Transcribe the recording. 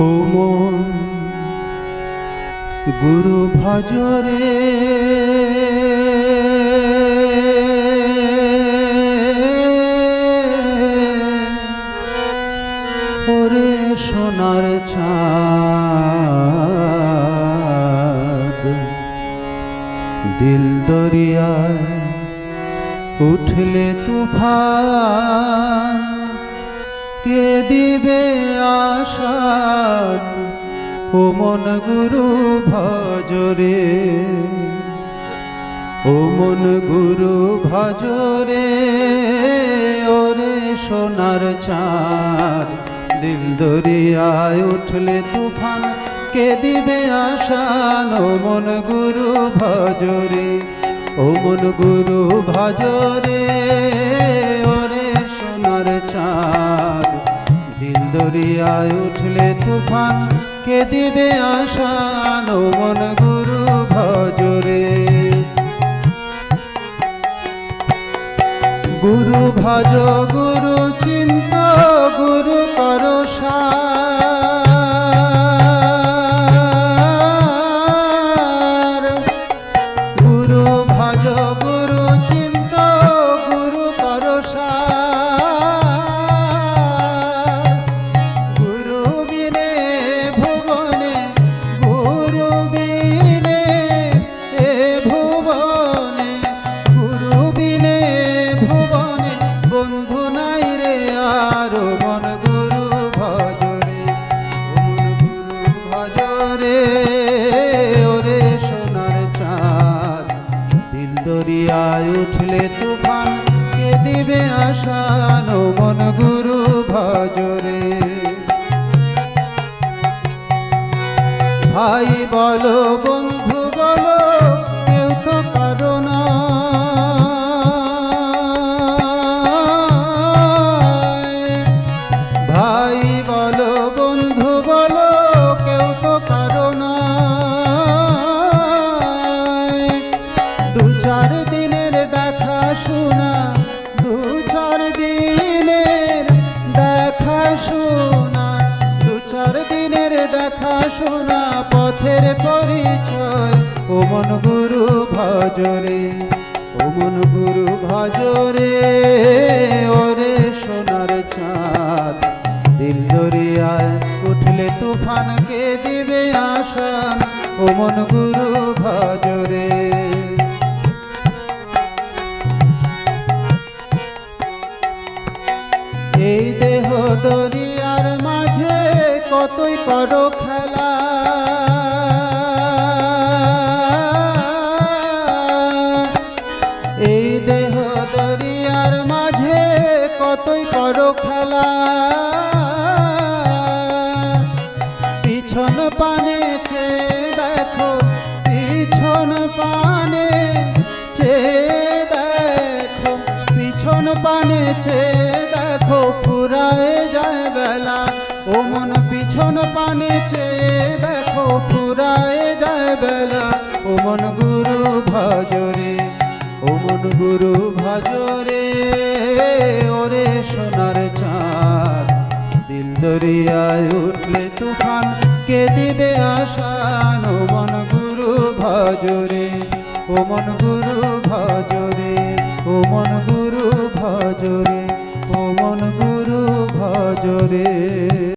ও মন গুরু ভজরে। ওরে সোনার চাঁদ দিল দরিয়ায় উঠলে তুফান। কে দিবে আশান ও মন গুরু ভজরে। ও মন গুরু ভজরে, ওরে সোনার চাঁদ। দিল দরিয়ায় উঠলে তুফান, কে দিবে আশান ও মন গুরু ভজরে, ও মন গুরু ভজরে, ওরে সোনার চাঁদ। দিল দরিয়ায় উঠলে তুফান কে দিবে আশান ও মন গুরু ভজরে। গুরু ভজ, গুরু চিন্ত, গুরু করসা গুরু ভজ গুরু ভুবনে গুরু বিনে ভুবনে, বন্ধু নাই রে আর মন গুরু ভজরে ভজরে ওরে সোনার চাঁদ। দিল উঠলে তুফান, কে দিবে আশান মন গুরু ভজরে ভাই বলো বন্ধু চার দিনের দেখা শোনা, দু চার দিনের দেখা শোনা, দু চার দিনের দেখা শোনা, পথের পরিচয়, ও গুরু ভজরে, ও মন গুরু ভজরে, ওরে সোনার চাঁদ। দিল দরিয়ায় উঠলে তুফান কে দিবে আসান, ও মন গুরু ভজরে। কতই করো খেলা। এই দেহ দরিয়ার মাঝে কতই করো খেলা। পিছন পানে দেখো, পিছন পানে চে পিছন পানে চে দেখো ফুরায় যায় বেলা। ও মন গুরু ভজরে, ও মন গুরু ভজরে, ওরে সোনার চাঁদ। দিল দরিয়ায় উঠলে তুফান, কে দিবে আশান? ও মন গুরু ভজরে, ও মন গুরু ভজরে, ও মন গুরু ভজরে, ও মন গুরু ভজরে।